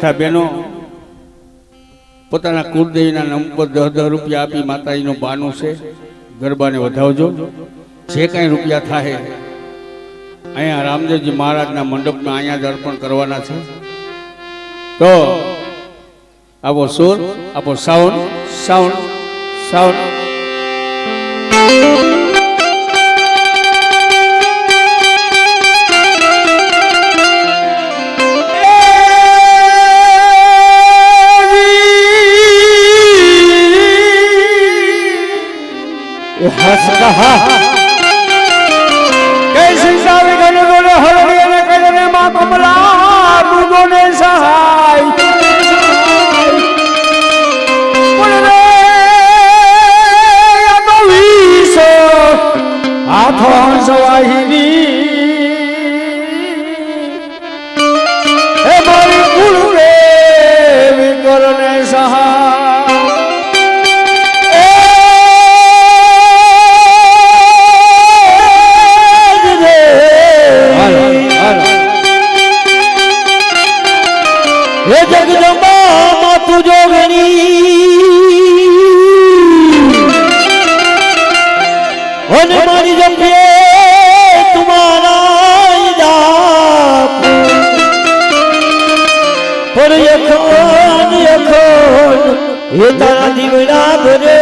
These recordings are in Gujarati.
બેઠા બહેનો પોતાના કુળદેવીના નામ પર દસ દસ રૂપિયા આપી માતાજીનું બાનું છે. ગરબાને વધાવજો. જે કાંઈ રૂપિયા થાય અહીંયા રામદેવજી મહારાજના મંડપમાં અહીંયા જ અર્પણ કરવાના છે. તો આપો સુર આપો સાઉન્ડ સાઉન્ડ સાઉન્ડ કેસી સાવી ગણ ગણ હરણી અને કજને માં કમલા દુગોને સહાય. હાથો સવાહીની. સહાય. અને મારી જપીએ તુમારા જાપ પર યખોન યખોન હે તારા દીવડા ભરે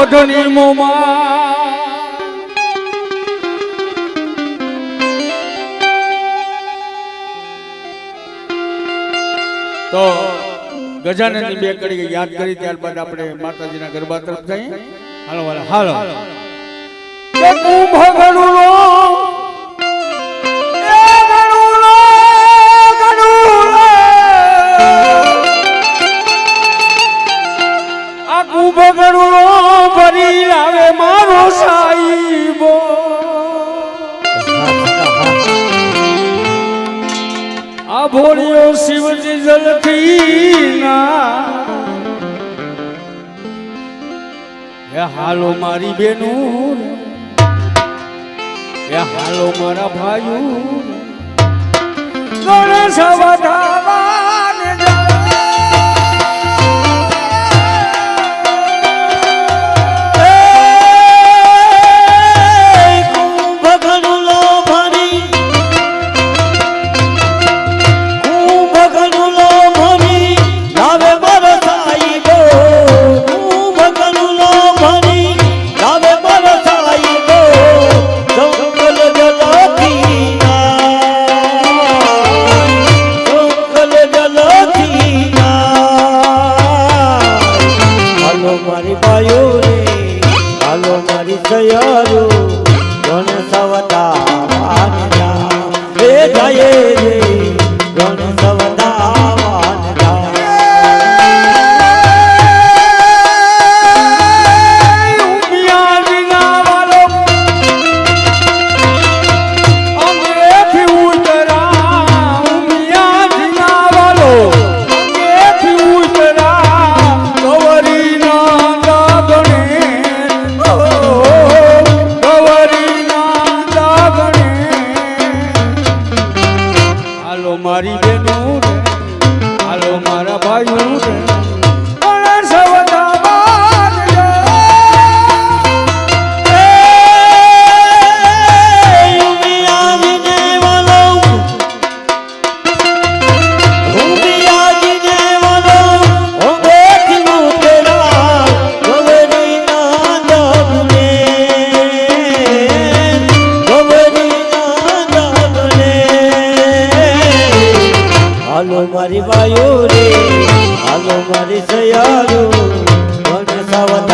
ગઢની મોમાં. તો ગજાનનની બે કડી યાદ કરી ત્યારબાદ આપણે માતાજીના ગરબા તરફ જઈએ. હાલો હાલો હાલો. કે જલથી ના હાલો મારી બેનું એ હાલો મારા ભાઈ ગણેશ રે હાલો મારી સયારો મને અવતાર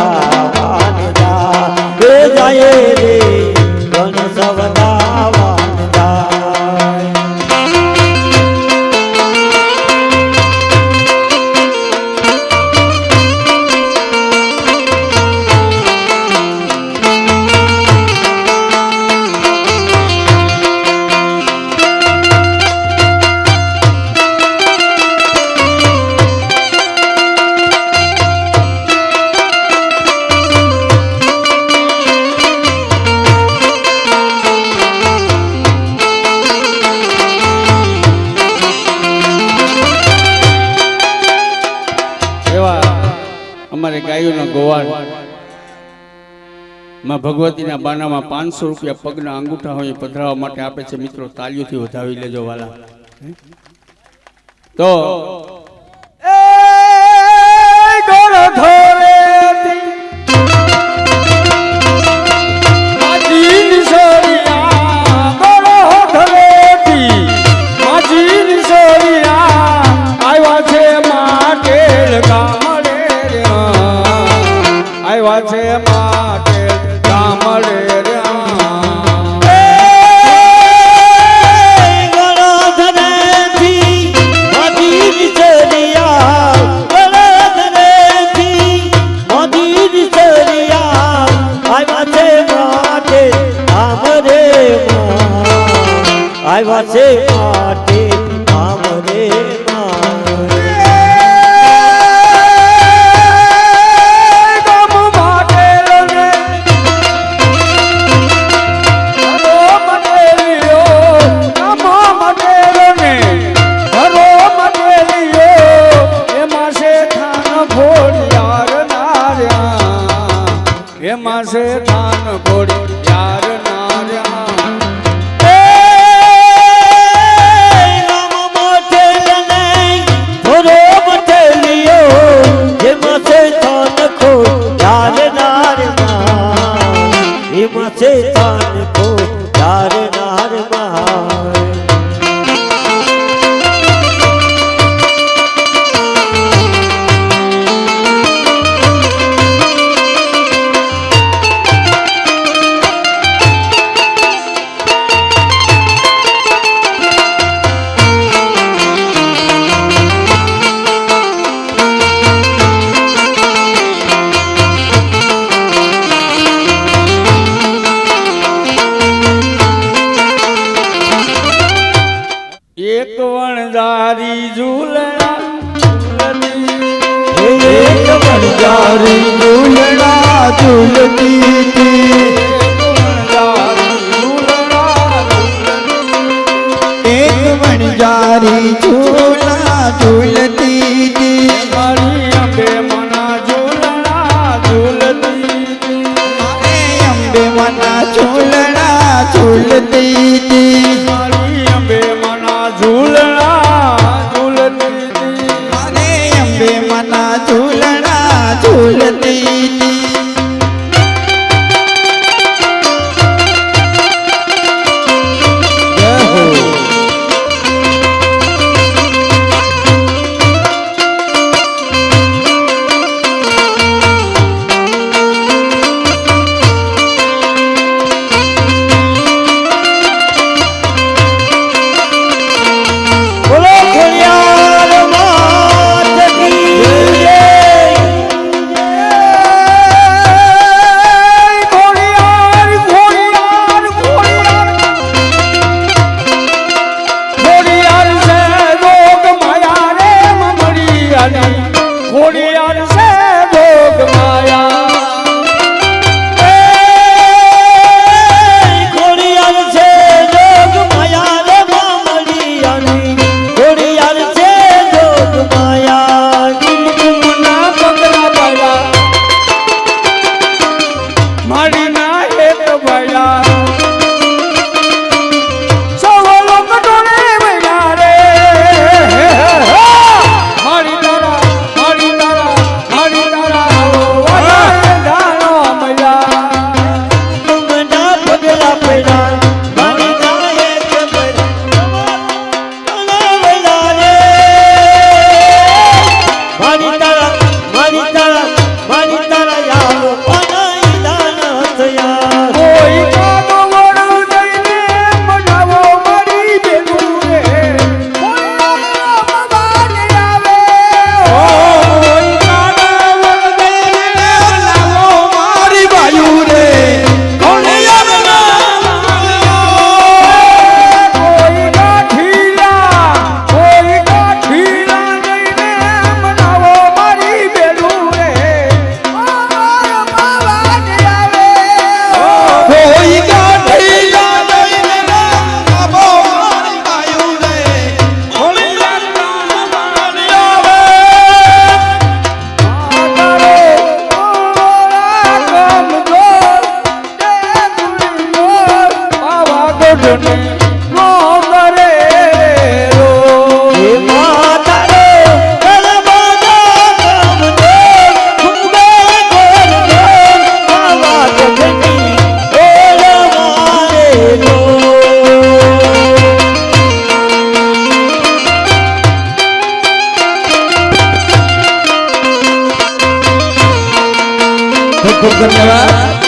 ભગવતીના બાનામાં પાંચસો રૂપિયા પગના અંગૂઠા હોય પધરાવા માટે આપે છે. મિત્રો તાલીઓથી વધાવી લેજો વાલા. તો 行 તારી ઝૂલા ઝૂલ ખૂબ ધન્યવાદ.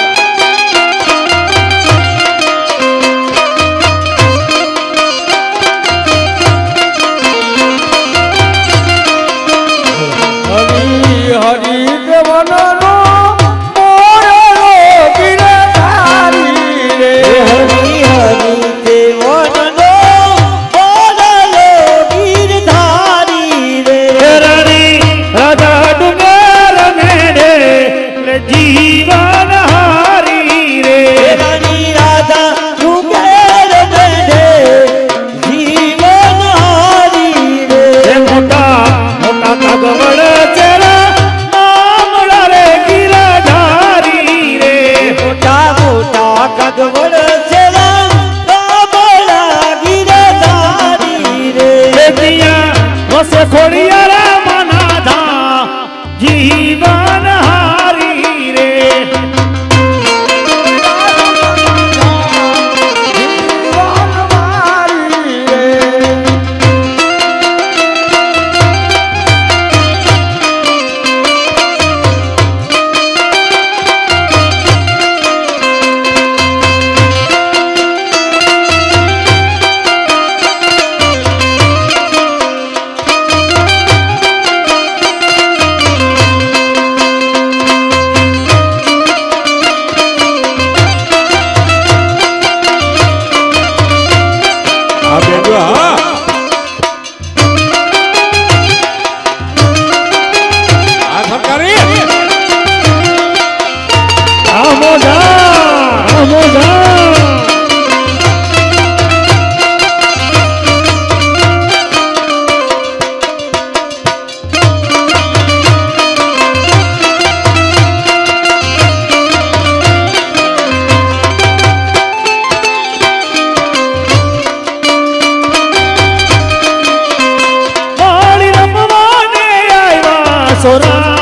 સોરા